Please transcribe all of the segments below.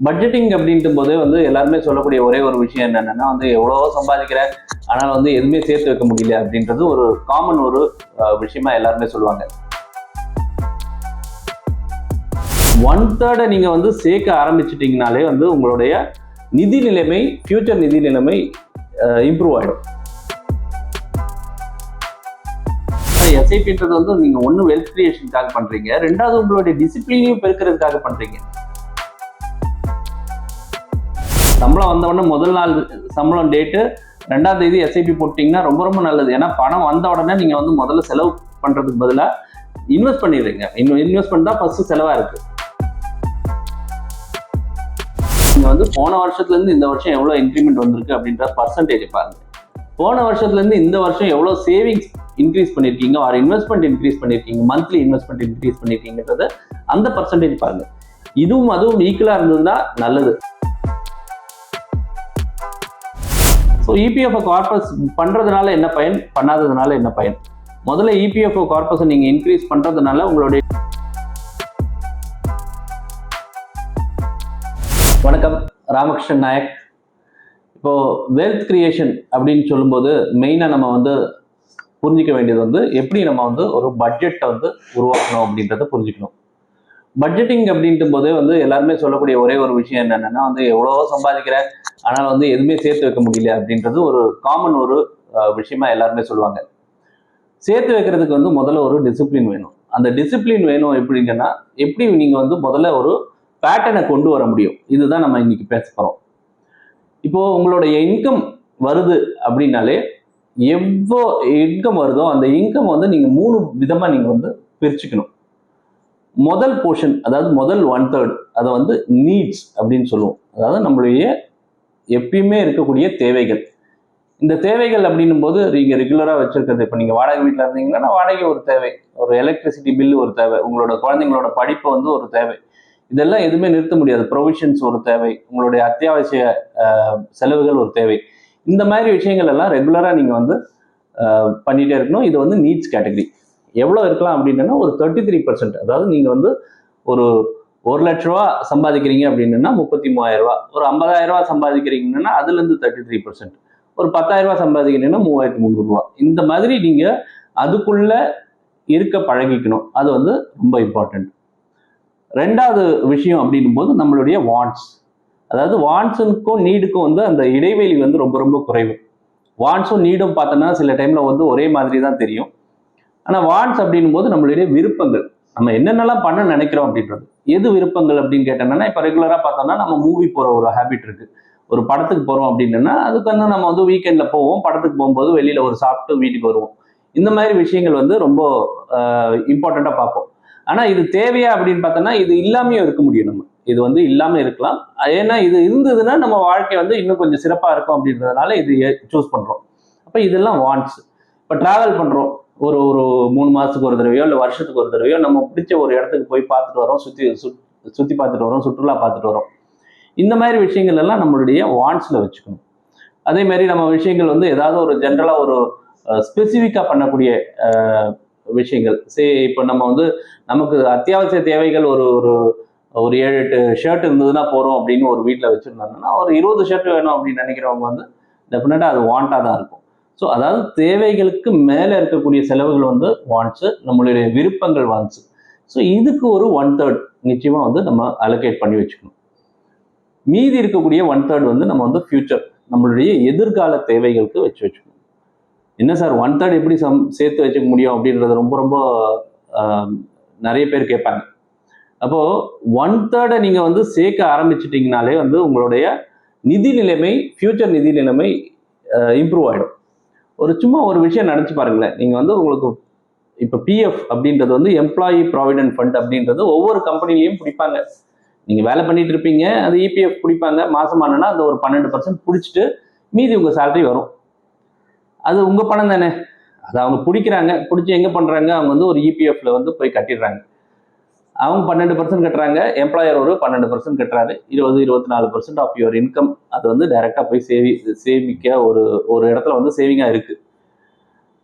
Budgeting அப்படின்ட்டு போது வந்து எல்லாருமே சொல்லக்கூடிய ஒரே ஒரு விஷயம் என்னன்னா வந்து எவ்வளவோ சம்பாதிக்கிறேன் ஆனால் வந்து எதுவுமே சேர்த்து வைக்க முடியல அப்படின்றது ஒரு காமன் ஒரு விஷயமா எல்லாருமே சொல்லுவாங்க. ஒன் தேர்டை நீங்க வந்து சேர்க்க ஆரம்பிச்சிட்டிங்கனாலே வந்து உங்களுடைய நிதி நிலைமை ஃபியூச்சர் நிதி நிலைமை இம்ப்ரூவ் ஆயிடும். எஸ்ஐபின்றது வந்து நீங்க ஒன்று வெல்த் கிரியேஷனுக்காக பண்றீங்க ரெண்டாவது உங்களுடைய டிசிப்ளினையும் பெருக்கிறதுக்காக பண்றீங்க. சம்பளம் வந்த உடனே முதல் நாள் சம்பளம் டேட்டு ரெண்டாம் தேதி எஸ்ஐபி போட்டிங்கன்னா ரொம்ப ரொம்ப நல்லது. ஏன்னா பணம் வந்த உடனே நீங்க வந்து முதல்ல செலவு பண்றதுக்கு பதிலா இன்வெஸ்ட் பண்ணிடுறீங்க. இன்னும் இன்வெஸ்ட்மெண்ட் தான் ஃபஸ்ட்டு செலவா இருக்கு. நீங்க வந்து போன வருஷத்துல இருந்து இந்த வருஷம் எவ்வளோ இன்க்ரிமெண்ட் வந்திருக்கு அப்படின்ற பர்சன்டேஜ் பாருங்க. போன வருஷத்துல இருந்து இந்த வருஷம் எவ்வளோ சேவிங்ஸ் இன்க்ரீஸ் பண்ணிருக்கீங்க ஆர் இன்வெஸ்ட்மெண்ட் இன்க்ரீஸ் பண்ணிருக்கீங்க மந்த்லி இன்வெஸ்ட்மெண்ட் இன்க்ரீஸ் பண்ணிருக்கீங்கன்றத அந்த பர்சன்டேஜ் பாருங்க. இதுவும் அதுவும் ஈக்குவலாக இருந்ததுன்னா நல்லது. ஸோ இபிஎஃப்ஓ கார்பஸ் பண்ணுறதுனால என்ன பயன்? பண்ணாததுனால என்ன பயன்? முதல்ல இபிஎஃப்ஓ கார்பஸை நீங்கள் இன்க்ரீஸ் பண்ணுறதுனால உங்களுடைய வணக்கம். ராமகிருஷ்ணன் நாயக். இப்போது வெல்த் கிரியேஷன் அப்படின்னு சொல்லும்போது மெயினாக நம்ம வந்து புரிஞ்சிக்க வேண்டியது வந்து எப்படி நம்ம வந்து ஒரு பட்ஜெட்டை வந்து உருவாக்கணும் அப்படின்றத புரிஞ்சுக்கணும். பட்ஜெட்டிங் அப்படின்ட்டு போதே வந்து எல்லாருமே சொல்லக்கூடிய ஒரே ஒரு விஷயம் என்னென்னா வந்து எவ்வளவோ சம்பாதிக்கிறேன் ஆனால் வந்து எதுவுமே சேர்த்து வைக்க முடியல அப்படின்றது ஒரு காமன் ஒரு விஷயமா எல்லாருமே சொல்லுவாங்க. சேர்த்து வைக்கிறதுக்கு வந்து முதல்ல ஒரு டிசிப்ளின் வேணும். அந்த டிசிப்ளின் வேணும் எப்படிங்கன்னா எப்படி நீங்கள் வந்து முதல்ல ஒரு பேட்டர்னை கொண்டு வர முடியும்? இதுதான் நம்ம இன்னைக்கு பேச போகிறோம் இப்போ உங்களுடைய இன்கம் வருது அப்படின்னாலே எவ்வளோ இன்கம் வருதோ அந்த இன்கம் வந்து நீங்கள் மூணு விதமாக நீங்கள் வந்து பிரிச்சுக்கணும். முதல் போர்ஷன் அதாவது முதல் ஒன் தேர்ட் அதை வந்து நீட்ஸ் அப்படின்னு சொல்லுவோம். அதாவது நம்மளுடைய எப்பயுமே இருக்கக்கூடிய தேவைகள். இந்த தேவைகள் அப்படின்னும் போது நீங்கள் ரெகுலராக வச்சுருக்கிறது இப்போ நீங்கள் வாடகை வீட்டில் இருந்தீங்கன்னா வாடகை ஒரு தேவை. ஒரு எலக்ட்ரிசிட்டி பில் ஒரு தேவை. உங்களோட குழந்தைங்களோட படிப்பு வந்து ஒரு தேவை. இதெல்லாம் எதுவுமே நிறுத்த முடியாது. ப்ரொவிஷன்ஸ் ஒரு தேவை. உங்களுடைய அத்தியாவசிய செலவுகள் ஒரு தேவை. இந்த மாதிரி விஷயங்கள் எல்லாம் ரெகுலராக நீங்கள் வந்து பண்ணிகிட்டே இருக்கணும். இது வந்து நீட்ஸ் கேட்டகரி எவ்வளோ இருக்கலாம் அப்படின்னா ஒரு தேர்ட்டி த்ரீ பர்சன்ட் அதாவது நீங்கள் வந்து ஒரு ஒரு லட்ச ரூபா சம்பாதிக்கிறீங்க அப்படின்னா முப்பத்தி மூவாயிரம் ரூபா. ஒரு ஐம்பதாயிரம் ரூபா சம்பாதிக்கிறீங்கன்னா அதுலேருந்து தேர்ட்டி த்ரீ பர்சன்ட் ஒரு பத்தாயிரம் ரூபாய் சம்பாதிக்கிறீங்கன்னா மூவாயிரத்தி முந்நூறுரூவா இந்த மாதிரி நீங்கள் அதுக்குள்ள இருக்க பழகிக்கணும். அது வந்து ரொம்ப இம்பார்ட்டண்ட் ரெண்டாவது விஷயம் அப்படின்னும் போது நம்மளுடைய வாண்ட்ஸ் அதாவது வாண்ட்ஸுக்கும் நீடுக்கும் வந்து அந்த இடைவெளி வந்து ரொம்ப ரொம்ப குறைவு. வாண்ட்ஸும் நீடும் பார்த்தோன்னா சில டைமில் வந்து ஒரே மாதிரி தான் தெரியும். ஆனால் வாண்ட்ஸ் அப்படின்னும் போது நம்மளுடைய விருப்பங்கள். நம்ம என்னென்னலாம் பண்ண நினைக்கிறோம் அப்படின்றது. எது விருப்பங்கள் அப்படின்னு கேட்டோம்னா இப்போ ரெகுலராக பார்த்தோம்னா நம்ம மூவி போகிற ஒரு ஹேபிட் இருக்கு. ஒரு படத்துக்கு போகிறோம் அப்படின்னா அதுக்கு வந்து நம்ம வந்து வீக்கெண்டில் போவோம். படத்துக்கு போகும்போது வெளியில் ஒரு சாப்பிட்டு வீட்டுக்கு வருவோம். இந்த மாதிரி விஷயங்கள் வந்து ரொம்ப இம்பார்ட்டண்ட்டாக பார்ப்போம். ஆனால் இது தேவையா அப்படின்னு பார்த்தோம்னா இது இல்லாமையும் இருக்க முடியும் நம்ம. இது வந்து இல்லாமல் இருக்கலாம். ஏன்னா இது இருந்ததுன்னா நம்ம வாழ்க்கை வந்து இன்னும் கொஞ்சம் சிறப்பாக இருக்கும் அப்படின்றதுனால இது சூஸ் பண்ணுறோம் அப்போ இதெல்லாம் வாண்ட்ஸ் இப்போ ட்ராவல் பண்ணுறோம் ஒரு ஒரு மூணு மாதத்துக்கு ஒரு தடவையோ இல்லை வருஷத்துக்கு ஒரு தடவையோ நம்ம பிடிச்ச ஒரு இடத்துக்கு போய் பார்த்துட்டு வரோம் சுற்றி சுத்- சுற்றி பார்த்துட்டு வரோம் சுற்றுலா பார்த்துட்டு வரோம் இந்த மாதிரி விஷயங்கள் எல்லாம் நம்மளுடைய வாண்ட்ஸில் வச்சுக்கணும். அதே மாதிரி நம்ம விஷயங்கள் வந்து ஏதாவது ஒரு ஜென்ரலாக ஒரு ஸ்பெசிஃபிக்காக பண்ணக்கூடிய விஷயங்கள். சே இப்போ நம்ம வந்து நமக்கு அத்தியாவசிய தேவைகள் ஒரு ஒரு ஒரு ஏழு எட்டு ஷர்ட் இருந்ததுன்னா போகிறோம் அப்படின்னு ஒரு வீட்டில் வச்சுருந்தாங்கன்னா ஒரு இருபது ஷர்ட் வேணும் அப்படின்னு நினைக்கிறவங்க வந்து டெஃபினட்டாக அது வாண்டாக தான் இருக்கும். ஸோ அதாவது தேவைகளுக்கு மேலே இருக்கக்கூடிய செலவுகள் வந்து வாண்ட்ஸு நம்மளுடைய விருப்பங்கள் வாண்ட்ஸு ஸோ இதுக்கு ஒரு ஒன் தேர்ட் நிச்சயமாக வந்து நம்ம அலோகேட் பண்ணி வச்சுக்கணும். மீதி இருக்கக்கூடிய ஒன் தேர்ட் வந்து நம்ம வந்து ஃபியூச்சர் நம்மளுடைய எதிர்கால தேவைகளுக்கு வச்சு வச்சுக்கணும். என்ன சார் ஒன் தேர்ட் எப்படி சம் சேர்த்து வச்சுக்க முடியும் அப்படின்றது ரொம்ப ரொம்ப நிறைய பேர் கேட்பாங்க. அப்போது ஒன் தேர்டை நீங்கள் வந்து சேர்க்க ஆரம்பிச்சிட்டிங்கனாலே வந்து உங்களுடைய நிதி நிலைமை ஃபியூச்சர் நிதி நிலைமை இம்ப்ரூவ் ஆகிடும் ஒரு சும்மா ஒரு விஷயம் நினச்சி பாருங்களேன். நீங்கள் வந்து உங்களுக்கு இப்போ பிஎஃப் அப்படின்றது வந்து எம்ப்ளாயி ப்ராவிடென்ட் ஃபண்ட் அப்படின்றது ஒவ்வொரு கம்பெனிலையும் பிடிப்பாங்க. நீங்கள் வேலை பண்ணிட்டு இருப்பீங்க அது இபிஎஃப் பிடிப்பாங்க. மாசமானனா அந்த ஒரு பன்னெண்டு பர்சன்ட் பிடிச்சிட்டு மீதி உங்கள் சேலரி வரும். அது உங்கள் பணம் தானே. அது அவங்க பிடிக்கிறாங்க பிடிச்சி எங்கே பண்ணுறாங்க அவங்க வந்து ஒரு இபிஎஃப்ல வந்து போய் கட்டிடுறாங்க. அவங்க பன்னெண்டு பர்சன்ட் கட்டுறாங்க எம்ப்ளாயர் ஒரு பன்னெண்டு பர்சன்ட் கட்டுறாரு. இருபது இருபத்தி நாலு பர்சன்ட் ஆஃப் யுவர் இன்கம் அது வந்து டைரெக்டாக போய் சேவி சேமிக்க ஒரு ஒரு இடத்துல வந்து சேவிங்காக இருக்குது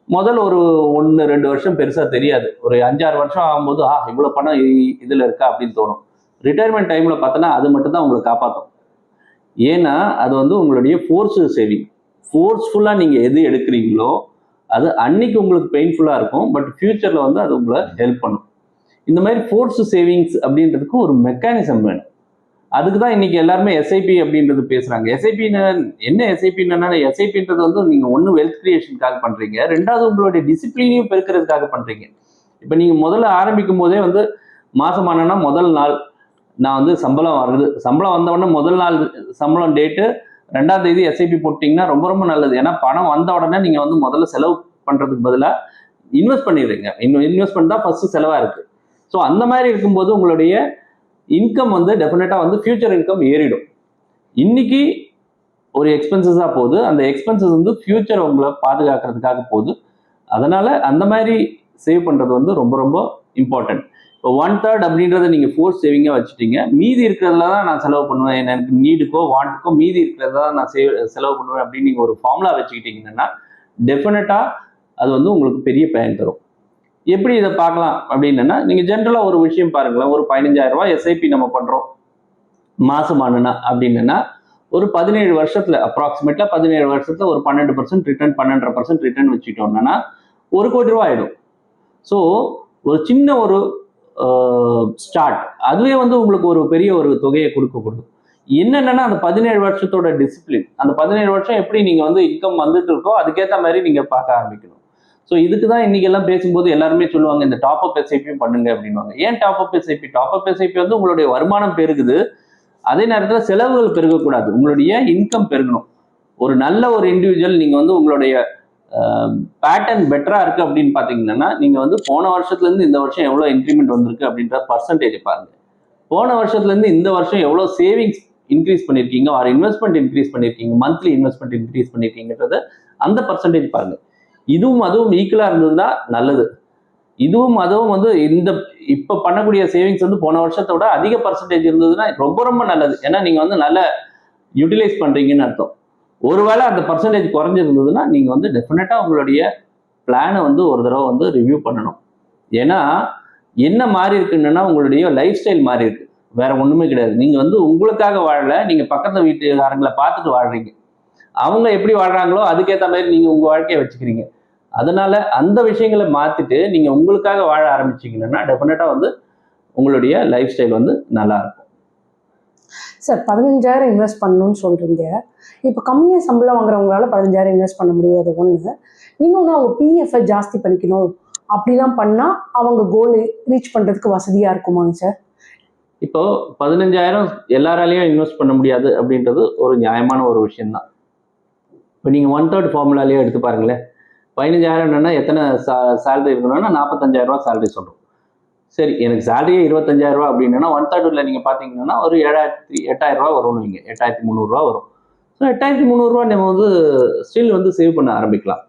முதல் ஒரு ஒன்று ரெண்டு வருஷம் பெருசாக தெரியாது. ஒரு அஞ்சாறு வருஷம் ஆகும்போது ஆ இவ்வளோ பணம் இ- இருக்கா? அப்படின்னு தோணும். ரிட்டையர்மெண்ட் டைமில் பார்த்தோன்னா அது மட்டும்தான் உங்களை காப்பாற்றும் ஏன்னா அது வந்து உங்களுடைய ஃபோர்ஸு சேவிங் ஃபோர்ஸ்ஃபுல்லாக நீங்கள் எது எடுக்கிறீங்களோ அது அன்னைக்கு உங்களுக்கு பெயின்ஃபுல்லாக இருக்கும். பட் ஃப்யூச்சரில் வந்து அது உங்களை ஹெல்ப் பண்ணும். இந்த மாதிரி ஃபோர்ஸ் சேவிங்ஸ் அப்படின்றதுக்கு ஒரு மெக்கானிசம் வேணும். அதுக்கு தான் இன்னைக்கு எல்லாருமே எஸ்ஐபி அப்படின்றது பேசுறாங்க. எஸ்ஐபி என்ன எஸ்ஐபின்னு எஸ்ஐபின்றது வந்து நீங்க ஒன்று வெல்த் கிரியேஷனுக்காக பண்றீங்க. ரெண்டாவது உங்களுடைய டிசிப்ளினையும் பெருக்கிறதுக்காக பண்றீங்க. இப்போ நீங்க முதல்ல ஆரம்பிக்கும் போதே வந்து மாசமானனா முதல் நாள் நான் வந்து சம்பளம் வருது சம்பளம் வந்த உடனே முதல் நாள் சம்பளம் டேட்டு ரெண்டாம் தேதி எஸ்ஐபி போட்டிங்கன்னா ரொம்ப ரொம்ப நல்லது. ஏன்னா பணம் வந்த உடனே நீங்கள் வந்து முதல்ல செலவு பண்ணுறதுக்கு பதிலாக இன்வெஸ்ட் பண்ணிடுறீங்க. இன்னும் இன்வெஸ்ட்மெண்ட் தான் ஃபஸ்ட்டு செலவாக இருக்குது ஸோ அந்த மாதிரி இருக்கும்போது உங்களுடைய இன்கம் வந்து டெஃபினட்டாக வந்து ஃபியூச்சர் இன்கம் ஏறிடும். இன்னைக்கு ஒரு எக்ஸ்பென்சஸாக போகுது. அந்த எக்ஸ்பென்சஸ் வந்து ஃபியூச்சர் உங்களை பாதுகாக்கிறதுக்காக போகுது. அதனால அந்த மாதிரி சேவ் பண்ணுறது வந்து ரொம்ப ரொம்ப இம்பார்ட்டன்ட் இப்போ ஒன் தேர்ட் அப்படின்றத நீங்கள் ஃபோர்ஸ் சேவிங்காக வச்சுட்டீங்க. மீதி இருக்கிறதுல தான் நான் செலவு பண்ணுவேன். எனக்கு நீடுக்கோ வாண்ட்டுக்கோ மீதி இருக்கிறத தான் நான் சேவ் செலவு பண்ணுவேன் அப்படின்னு நீங்கள் ஒரு ஃபார்முலா வச்சுக்கிட்டீங்கன்னா டெஃபினட்டாக அது வந்து உங்களுக்கு பெரிய பயன் தரும். எப்படி இதை பார்க்கலாம் அப்படின்னா நீங்கள் ஜென்ரலாக ஒரு விஷயம் பாருங்களேன். ஒரு பதினஞ்சாயிரம் ரூபாய் எஸ்ஐபி நம்ம பண்ணுறோம் மாசமானனா அப்படின்னா ஒரு பதினேழு வருஷத்துல அப்ராக்சிமேட்டா பதினேழு வருஷத்துல ஒரு பன்னெண்டு பர்சன்ட் ரிட்டர்ன் பன்னெண்டரை பர்சன்ட் ரிட்டர்ன் வச்சுட்டோம்னா ஒரு கோடி ரூபா ஆயிடும். ஸோ ஒரு சின்ன ஒரு ஸ்டார்ட் அதுவே வந்து உங்களுக்கு ஒரு பெரிய ஒரு தொகையை கொடுக்க கொடுக்கும் என்னென்னா அந்த பதினேழு வருஷத்தோட டிசிப்ளின் அந்த பதினேழு வருஷம் எப்படி நீங்கள் வந்து இன்கம் வந்துட்டு இருக்கோ அதுக்கேற்ற மாதிரி நீங்கள் பார்க்க ஆரம்பிக்கணும். ஸோ இதுக்கு தான் இன்னைக்கு எல்லாம் பேசும்போது எல்லாருமே சொல்லுவாங்க இந்த டாப் அப் எஸ்ஐபியும் பண்ணுங்க அப்படின்வாங்க ஏன் top up SIP top up SIP வந்து உங்களுடைய வருமானம் பெருகுது. அதே நேரத்தில் செலவுகள் பெருகக்கூடாது. உங்களுடைய இன்கம் பெருகணும். ஒரு நல்ல ஒரு இண்டிவிஜுவல் நீங்கள் வந்து உங்களுடைய பேட்டர்ன் பெட்டராக இருக்குது அப்படின்னு பார்த்தீங்கன்னா நீங்கள் வந்து போன வருஷத்துலேருந்து இந்த வருஷம் எவ்வளோ இன்க்ரிமெண்ட் வந்திருக்கு அப்படின்ற பர்சன்டேஜ் பாருங்கள் போன வருஷத்துலேருந்து இந்த வருஷம் எவ்வளோ சேவிங்ஸ் இன்க்ரீஸ் பண்ணியிருக்கீங்க ஆர் இன்வெஸ்ட்மெண்ட் இன்க்ரீஸ் பண்ணியிருக்கீங்க மந்த்லி இன்வெஸ்ட்மெண்ட் இன்க்ரீஸ் பண்ணியிருக்கீங்கன்றத அந்த பர்சன்டேஜ் பாருங்கள் இதுவும் அதுவும் ஈக்குவலாக இருந்ததுன்னா நல்லது. இதுவும் அதுவும் வந்து இந்த இப்போ பண்ணக்கூடிய சேவிங்ஸ் வந்து போன வருஷத்தை விட அதிக பர்சன்டேஜ் இருந்ததுன்னா ரொம்ப ரொம்ப நல்லது. ஏன்னா நீங்கள் வந்து நல்லா யூட்டிலைஸ் பண்ணுறீங்கன்னு அர்த்தம். ஒருவேளை அந்த பர்சன்டேஜ் குறைஞ்சிருந்ததுன்னா நீங்கள் வந்து டெஃபினட்டாக உங்களுடைய பிளானை வந்து ஒரு தடவை வந்து ரிவ்யூ பண்ணணும். ஏன்னா என்ன மாறி இருக்குன்னா உங்களுடைய லைஃப் ஸ்டைல் மாறி இருக்கு. வேற ஒன்றுமே கிடையாது. நீங்கள் வந்து உங்களுக்காக வாழல நீங்கள் பக்கத்து வீட்டுக்காரங்களை பார்த்துட்டு வாழ்றீங்க. அவங்க எப்படி வாழ்றாங்களோ அதுக்கேற்ற மாதிரி நீங்கள் உங்கள் வாழ்க்கையை வச்சுக்கிறீங்க. அதனால அந்த விஷயங்களை மாற்றிட்டு நீங்கள் உங்களுக்காக வாழ ஆரம்பிச்சீங்கன்னா டெஃபினட்டாக வந்து உங்களுடைய லைஃப் ஸ்டைல் வந்து நல்லா இருக்கும். சார் பதினஞ்சாயிரம் இன்வெஸ்ட் பண்ணணும்னு சொல்கிறீங்க இப்போ கம்மியாக சம்பளம் வாங்குறவங்களால பதினஞ்சாயிரம் இன்வெஸ்ட் பண்ண முடியாது. ஒன்று இன்னொன்று அவங்க பிஎஃப்ஐ ஜாஸ்தி பண்ணிக்கணும். அப்படிலாம் பண்ணால் அவங்க கோல் ரீச் பண்ணுறதுக்கு வசதியாக இருக்குமாங்க சார் இப்போ பதினஞ்சாயிரம் எல்லாராலையும் இன்வெஸ்ட் பண்ண முடியாது அப்படின்றது ஒரு நியாயமான ஒரு விஷயம்தான். இப்போ நீங்கள் ஒன் தேர்ட் ஃபார்முலாலேயே எடுத்து பாருங்களேன். பதினஞ்சாயிரம் என்னன்னா எத்தனை சா சேலரி இருக்கணும்னா நாற்பத்தஞ்சாயிரம் ரூபா சேலரி சொல்கிறோம் சரி எனக்கு சேலரியே இருபத்தஞ்சாயிரம் ரூபா அப்படின்னா ஒன் தேர்ட்டில் நீங்கள் பார்த்தீங்கன்னா ஒரு ஏழாயிரத்தி எட்டாயிரம் ரூபா வரும்னு வைங்க எட்டாயிரத்தி முந்நூறுரூவா வரும். ஸோ எட்டாயிரத்தி முந்நூறுரூவா நம்ம வந்து ஸ்டில் வந்து சேவ் பண்ண ஆரம்பிக்கலாம்.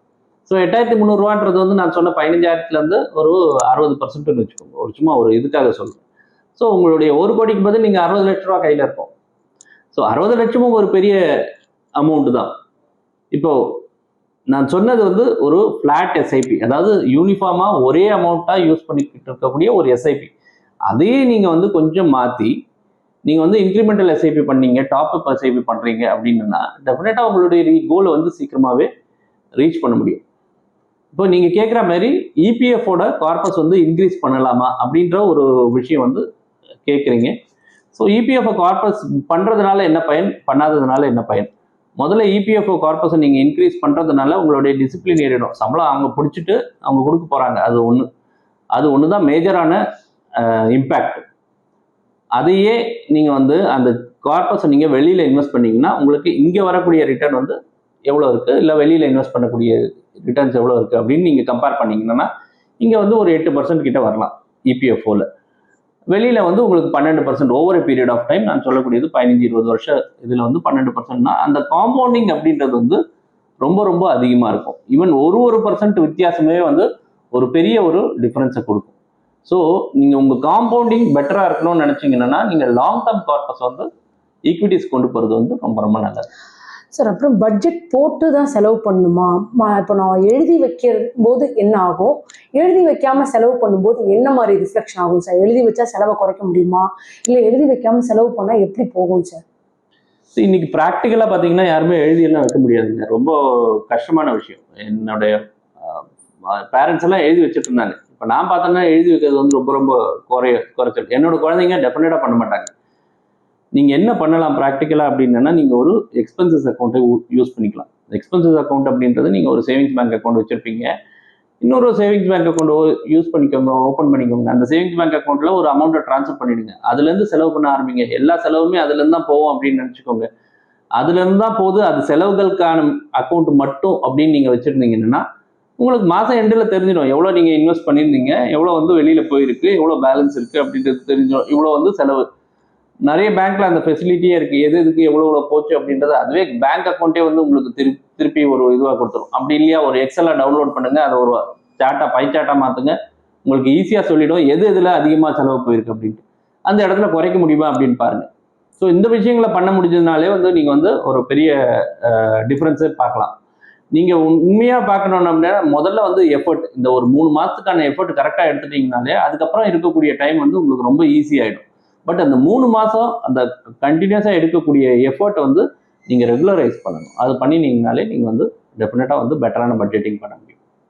ஸோ எட்டாயிரத்தி முந்நூறுரூவான்றது வந்து நான் சொன்ன பதினஞ்சாயிரத்துலேருந்து ஒரு அறுபது பர்சன்ட்னு வச்சுக்கோங்க. ஒரு சும்மா ஒரு இதுக்காக சொல்கிறேன் ஸோ உங்களுடைய ஒரு கோடிக்கு பதில் நீங்கள் அறுபது லட்ச ரூபா கையில் இருக்கும் ஸோ அறுபது லட்சமும் ஒரு பெரிய அமௌண்ட்டு தான். இப்போ நான் சொன்னது வந்து ஒரு ஃப்ளாட் எஸ்ஐபி அதாவது யூனிஃபார்மாக ஒரே அமௌண்ட்டாக யூஸ் பண்ணிக்கிட்டு இருக்கக்கூடிய ஒரு எஸ்ஐபி அதையே நீங்கள் வந்து கொஞ்சம் மாற்றி நீங்கள் வந்து இன்க்ரிமெண்டல் எஸ்ஐபி பண்ணீங்க டாப் அப் எஸ்ஐபி பண்ணுறீங்க அப்படின்னா டெஃபினட்டாக உங்களுடைய கோலை வந்து சீக்கிரமாகவே ரீச் பண்ண முடியும். இப்போ நீங்கள் கேட்குற மாதிரி இபிஎஃபோட கார்பஸ் வந்து இன்க்ரீஸ் பண்ணலாமா அப்படின்ற ஒரு விஷயம் வந்து கேட்குறீங்க ஸோ இபிஎஃப் கார்பஸ் பண்ணுறதுனால என்ன பயன் பண்ணாததுனால என்ன பயன்? முதல்ல இபிஎஃப்ஓ கார்பஸை நீங்கள் இன்க்ரீஸ் பண்ணுறதுனால உங்களுடைய டிசிப்ளின் ஏறிடும். சம்பளம் அவங்க பிடிச்சிட்டு அவங்க கொடுக்க போகிறாங்க அது ஒன்று அது ஒன்று தான் மேஜரான இம்பேக்ட் அதையே நீங்கள் வந்து அந்த கார்பஸை நீங்கள் வெளியில் இன்வெஸ்ட் பண்ணிங்கன்னா உங்களுக்கு இங்கே வரக்கூடிய ரிட்டர்ன் வந்து எவ்வளோ இருக்குது இல்லை வெளியில் இன்வெஸ்ட் பண்ணக்கூடிய ரிட்டர்ன்ஸ் எவ்வளோ இருக்குது அப்படின்னு நீங்கள் கம்பேர் பண்ணிங்கன்னா இங்கே வந்து ஒரு எட்டு பர்சன்ட் கிட்ட வரலாம் இபிஎஃப்ஓவில் வெளியில் வந்து உங்களுக்கு பன்னெண்டு percent over period of time நான் சொல்லக்கூடியது பதினஞ்சு இருபது வருஷம் இதில் வந்து பன்னெண்டு பர்சன்ட்னா அந்த காம்பவுண்டிங் அப்படின்றது வந்து ரொம்ப ரொம்ப அதிகமாக இருக்கும். ஈவன் ஒரு ஒரு பர்சன்ட் வித்தியாசமே வந்து ஒரு பெரிய ஒரு டிஃப்ரென்ஸை கொடுக்கும். ஸோ நீங்கள் உங்கள் காம்பவுண்டிங் பெட்டராக இருக்கணும்னு நினச்சிங்கன்னா நீங்கள் லாங் டேர்ம் கார்பஸ் வந்து ஈக்விட்டிஸ் கொண்டு போகிறது வந்து ரொம்ப ரொம்ப நல்லது. சார் அப்புறம் பட்ஜெட் போட்டு தான் செலவு பண்ணுமா? இப்போ நான் எழுதி வைக்கிற போது என்ன ஆகும்? எழுதி வைக்காம செலவு பண்ணும்போது என்ன மாதிரி ரிஃப்ளெக்ஷன் ஆகும் சார் எழுதி வச்சா செலவை குறைக்க முடியுமா? இல்லை எழுதி வைக்காம செலவு பண்ணால் எப்படி போகும் சார் இன்னைக்கு ப்ராக்டிக்கலாக பார்த்தீங்கன்னா யாருமே எழுதியெல்லாம் வைக்க முடியாதுங்க. ரொம்ப கஷ்டமான விஷயம். என்னுடைய பேரண்ட்ஸ் எல்லாம் எழுதி வச்சுட்டு இருந்தாங்க. இப்போ நான் பார்த்தோன்னா எழுதி வைக்கிறது வந்து ரொம்ப ரொம்ப குறைய குறைச்சல் என்னோட குழந்தைங்க டெஃபினட்டாக பண்ண மாட்டாங்க. நீங்கள் என்ன பண்ணலாம் ப்ராக்டிக்கலாக அப்படின்னா நீங்கள் ஒரு எக்ஸ்பென்சஸ் அக்கௌண்ட்டை யூஸ் பண்ணிக்கலாம். எக்ஸ்பென்சஸ் அக்கௌண்ட் அப்படின்றது நீங்கள் ஒரு சேவிங்ஸ் பேங்க் அக்கௌண்ட் வச்சுருப்பீங்க. இன்னொரு சேவிங்ஸ் பேங்க் அக்கௌண்ட் யூஸ் பண்ணிக்கோங்க ஓப்பன் பண்ணிக்கோங்க. அந்த சேவிங்ஸ் பேங்க் அக்கௌண்ட்டில் ஒரு அமௌண்ட்டை ட்ரான்ஸ்ஃபர் பண்ணிடுங்க. அதுலேருந்து செலவு பண்ண ஆரம்பிங்க. எல்லா செலவுமே அதுலேருந்து தான் போகும் அப்படின்னு நினச்சிக்கோங்க. அதுலேருந்து தான் போகுது அது செலவுகளுக்கான அக்கௌண்ட் மட்டும் அப்படின்னு நீங்கள் வச்சுருந்தீங்கன்னா உங்களுக்கு மாதம் எண்டில் தெரிஞ்சிடும். எவ்வளோ நீங்கள் இன்வெஸ்ட் பண்ணியிருந்தீங்க எவ்வளோ வந்து வெளியில் போயிருக்கு எவ்வளோ பேலன்ஸ் இருக்குது அப்படின்றது தெரிஞ்சிடும். இவ்வளோ வந்து செலவு. நிறைய பேங்க்ல அந்த ஃபெசிலிட்டியே இருக்கு. எது எதுக்கு எவ்வளோ எவ்வளோ போச்சு அப்படின்றது அதுவே பேங்க் அக்கௌண்ட்டே வந்து உங்களுக்கு திருப்பி திருப்பி ஒரு இதுவாக கொடுத்துரும். அப்படி இல்லையா? ஒரு எக்ஸலை டவுன்லோட் பண்ணுங்க. அதை ஒரு சாட்டா பை சாட்டா மாற்றுங்க உங்களுக்கு ஈஸியாக சொல்லிடும் எது இதில் அதிகமாக செலவு போயிருக்கு அப்படின்ட்டு. அந்த இடத்துல குறைக்க முடியுமா அப்படின்னு பாருங்க. ஸோ இந்த விஷயங்களை பண்ண முடிஞ்சதுனாலே வந்து நீங்கள் வந்து ஒரு பெரிய டிஃப்ரென்ஸே பார்க்கலாம். நீங்கள் உண்மையாக பார்க்கணும் அப்படின்னா முதல்ல வந்து எஃபர்ட் இந்த ஒரு மூணு மாதத்துக்கான எஃபர்ட் கரெக்டாக எடுத்துட்டீங்கனாலே அதுக்கப்புறம் இருக்கக்கூடிய டைம் வந்து உங்களுக்கு ரொம்ப ஈஸி ஆகிடும் பட் அந்த மூணு மாதம் அந்த கண்டினியூஸாக எடுக்கக்கூடிய எஃபர்ட் வந்து நீங்கள் ரெகுலரைஸ் பண்ணணும். அது பண்ணினீங்கனாலே நீங்கள் வந்து டெஃபினட்டாக வந்து பெட்டரான பட்ஜெட்டிங் பண்ண முடியும்.